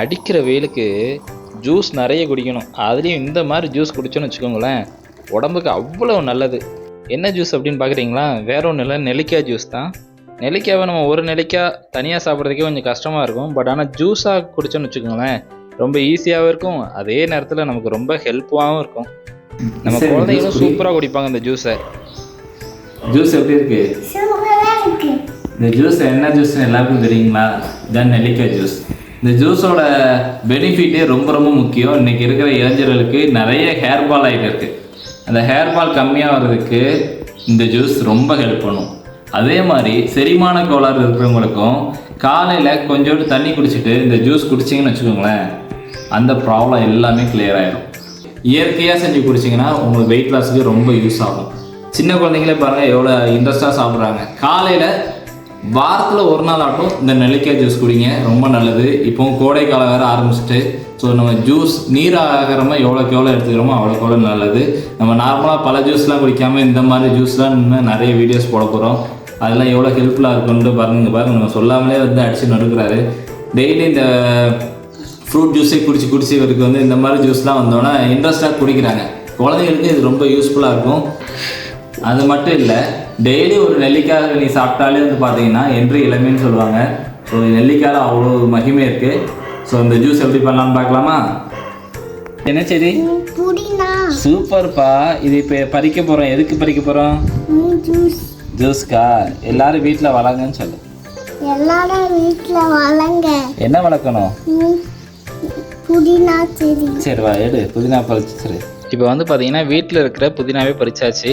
அடிக்கிற வெயிலுக்கு ஜூஸ் நிறைய குடிக்கணும். அதுலேயும் இந்த மாதிரி ஜூஸ் குடிச்சோன்னு வச்சுக்கோங்களேன் உடம்புக்கு அவ்வளோ நல்லது. என்ன ஜூஸ் அப்படின்னு பார்க்குறீங்களா? வேற ஒன்றும் இல்லை நெல்லிக்காய் ஜூஸ் தான். நெல்லிக்காவை நம்ம ஒரு நெல்லிக்காய் தனியாக சாப்பிட்றதுக்கே கொஞ்சம் கஷ்டமாக இருக்கும். பட் ஆனால் ஜூஸாக குடிச்சோன்னு வச்சுக்கோங்களேன் ரொம்ப ஈஸியாகவும் இருக்கும். அதே நேரத்தில் நமக்கு ரொம்ப ஹெல்ப்ஃபுல்லாகவும் இருக்கும். நம்ம குடி. சூப்பராக குடிப்பாங்க இந்த ஜூஸை ஜூஸ் எப்படி இருக்கு? சூப்பரா இருக்கு. இந்த ஜூஸ் என்ன ஜூஸ்னு எல்லாருக்கும் தெரியுங்களா? இதான் நெல்லிக்காய் ஜூஸ் இந்த ஜூஸோட பெனிஃபிட்டே ரொம்ப ரொம்ப முக்கியம். இன்னைக்கு இருக்கிற இளைஞர்களுக்கு நிறைய ஹேர் ஃபால் ஆகிட்டு இருக்கு அந்த ஹேர் ஃபால் கம்மியாக வர்றதுக்கு இந்த ஜூஸ் ரொம்ப ஹெல்ப் பண்ணும். அதே மாதிரி செரிமான கோளாறு இருக்கிறவங்களுக்கும் காலையில் கொஞ்சோண்டு தண்ணி குடிச்சிட்டு இந்த ஜூஸ் குடிச்சிங்கன்னு வச்சுக்கோங்களேன் அந்த ப்ராப்ளம் எல்லாமே கிளியர் ஆகிடும் இயற்கையாக செஞ்சு குடிச்சிங்கன்னா உங்களுக்கு வெயிட் லாஸுக்கு ரொம்ப யூஸ் ஆகும். சின்ன குழந்தைங்களே பாருங்கள் எவ்வளோ இன்ட்ரெஸ்ட்டாக சாப்பிட்றாங்க. காலையில் வாரத்தில் ஒரு நாள் ஆட்டும். இந்த நெல்லிக்காய் ஜூஸ் குடிங்க. ரொம்ப நல்லது. இப்போ கோடை காலம் வேறு ஆரம்பிச்சிட்டு. ஸோ நம்ம ஜூஸ் நீர் ஆகிறமா எவ்வளோக்கு எவ்வளோ எடுத்துக்கிறோமோ அவ்வளோக்கு எவ்வளோ நல்லது. நம்ம நார்மலாக பல ஜூஸ்லாம் குடிக்காமல் இந்த மாதிரி ஜூஸ்லாம் இன்னும் நிறைய வீடியோஸ் போட போகிறோம் அதெல்லாம் எவ்வளோ ஹெல்ப்ஃபுல்லாக இருக்கும்னு பாருங்க. பாருங்க நம்ம சொல்லாமலே வந்து அடித்து நடுக்கிறாரு டெய்லி இந்த ஃப்ரூட் ஜூஸே குடிச்சு குடிச்சு இவருக்கு வந்து இந்த மாதிரி ஜூஸ்லாம் வந்தோன்னா இன்ட்ரெஸ்ட்டாக குடிக்கிறாங்க. குழந்தைங்களுக்கு இது ரொம்ப யூஸ்ஃபுல்லாக இருக்கும். அது மட்டும் இல்லை டெய்லி ஒரு நெல்லிக்காய் நீ சாப்பிட்டாலே வந்து பார்த்தீங்கன்னா என்று இளமைன்னு சொல்லுவாங்க. ஸோ நெல்லிக்காயில் அவ்வளோ மகிமை இருக்குது ஸோ இந்த ஜூஸ் எப்படி பண்ணலாம்னு பார்க்கலாமா? என்ன சரி சூப்பர்ப்பா. இது இப்போ பறிக்க போகிறோம் எதுக்கு பறிக்க போகிறோம் ஜூஸ் ஜூஸ்க்கா? எல்லாரும் வீட்டில் வளங்கன்னு சொல்லு. எல்லாரும் வீட்ல வளங்க. என்ன வளர்க்கணும்? புதினா செடி. சரி வா எடு. புதினா பறிச்சு சரி. இப்போ வந்து பார்த்தீங்கன்னா வீட்டில் இருக்கிற புதினாவே பறிச்சாச்சு.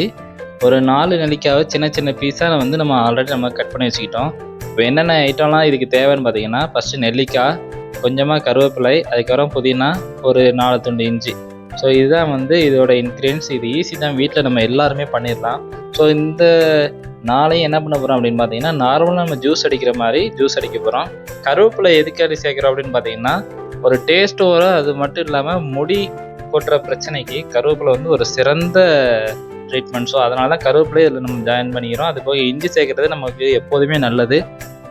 ஒரு நாலு நெல்லிக்காவை சின்ன சின்ன பீஸாக வந்து நம்ம ஆல்ரெடி நம்ம கட் பண்ணி வச்சுக்கிட்டோம். இப்போ என்னென்ன ஐட்டம்லாம் இதுக்கு தேவைன்னு பார்த்தீங்கன்னா ஃபஸ்ட்டு நெல்லிக்காய் கொஞ்சமாக கருவேப்பிலை அதுக்கப்புறம் புதினா ஒரு நாலு துண்டு இஞ்சி. ஸோ இதுதான் வந்து இதோட இன்க்ரீடியன்ஸ் இது ஈஸி தான். வீட்டில் நம்ம எல்லாருமே பண்ணிடலாம். ஸோ இந்த நாளையும் என்ன பண்ண போகிறோம் அப்படின்னு பார்த்தீங்கன்னா நார்மலாக நம்ம ஜூஸ் அடிக்கிற மாதிரி ஜூஸ் அடிக்க போகிறோம் கருவேப்பிலை எதுக்காக சேர்க்குறோம் அப்படின்னு பார்த்தீங்கன்னா ஒரு டேஸ்ட் வரும் அது மட்டும் இல்லாமல் முடி கொட்டுற பிரச்சனைக்கு கருவேப்பிலை வந்து ஒரு சிறந்த ட்ரீட்மெண்ட் ஸோ அதனால தான் கருவேப்பிலை இதில் நம்ம ஜாயின் பண்ணிக்கிறோம் அது போக இஞ்சி சேர்க்கறது நமக்கு எப்போதுமே நல்லது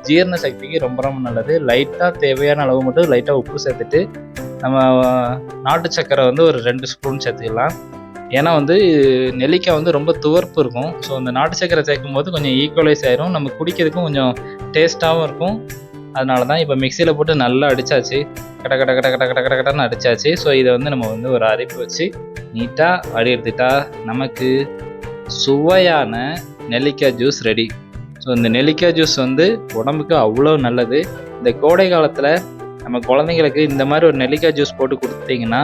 ஜீரண சக்திக்கு ரொம்ப ரொம்ப நல்லது லைட்டாக தேவையான அளவு மட்டும் லைட்டாக உப்பு சேர்த்துட்டு நம்ம நாட்டு சக்கரை வந்து ஒரு ரெண்டு ஸ்பூன் சேர்த்துக்கலாம் ஏன்னா வந்து நெல்லிக்காய் வந்து ரொம்ப துவர்ப்பு இருக்கும் ஸோ அந்த நாட்டு சக்கரை சேர்க்கும் போது கொஞ்சம் ஈக்குவலைஸ் ஆயிரும் நம்ம குடிக்கிறதுக்கும் கொஞ்சம் டேஸ்ட்டாகவும் இருக்கும் அதனால தான் இப்போ மிக்சியில் போட்டு நல்லா அடித்தாச்சு கட கட கட கட கட கட கடன்னு அடித்தாச்சு ஸோ இதை வந்து நம்ம வந்து ஒரு அரைப்பு வச்சு நீட்டாக அடி எடுத்துட்டா நமக்கு சுவையான நெல்லிக்காய் ஜூஸ் ரெடி ஸோ இந்த நெல்லிக்காய் ஜூஸ் வந்து உடம்புக்கு அவ்வளோ நல்லது. இந்த கோடை காலத்தில் நம்ம குழந்தைங்களுக்கு இந்த மாதிரி ஒரு நெல்லிக்காய் ஜூஸ் போட்டு கொடுத்தீங்கன்னா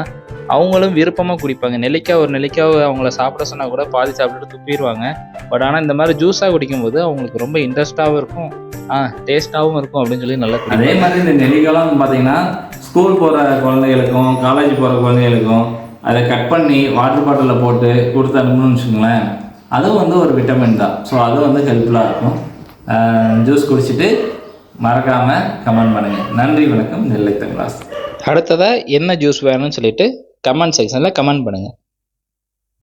அவங்களும் விருப்பமாக குடிப்பாங்க. நெல்லிக்காய் ஒரு நெல்லிக்காய் அவங்கள சாப்பிட சொன்னால் கூட பாதி சாப்பிட்டுட்டு துப்பிடுவாங்க. பட் ஆனால் இந்த மாதிரி ஜூஸாக குடிக்கும்போது அவங்களுக்கு ரொம்ப இன்ட்ரெஸ்டாகவும் இருக்கும். ஆ டேஸ்ட்டாகவும் இருக்கும் அப்படின்னு சொல்லி நல்லா அதே மாதிரி இந்த நெல்லிக்காய்லாம் வந்து பார்த்தீங்கன்னா ஸ்கூல் போகிற குழந்தைகளுக்கும் காலேஜ் போகிற குழந்தைகளுக்கும் அதை கட் பண்ணி வாட்டர் பாட்டிலில் போட்டு கொடுத்து அனுப்பணும்னு வச்சுக்கோங்களேன் அதுவும் வந்து ஒரு விட்டமின் தான். ஸோ அது வந்து ஹெல்ப்ஃபுல்லாக இருக்கும். ஜூஸ் குடிச்சிட்டு மறக்காமல் கமெண்ட் பண்ணுங்கள் நன்றி வணக்கம். நெல்லை தங்களாஸ் அடுத்ததாக என்ன ஜூஸ் வேணும்னு சொல்லிட்டு கமெண்ட் செக்ஷனில் கமெண்ட் பண்ணுங்கள்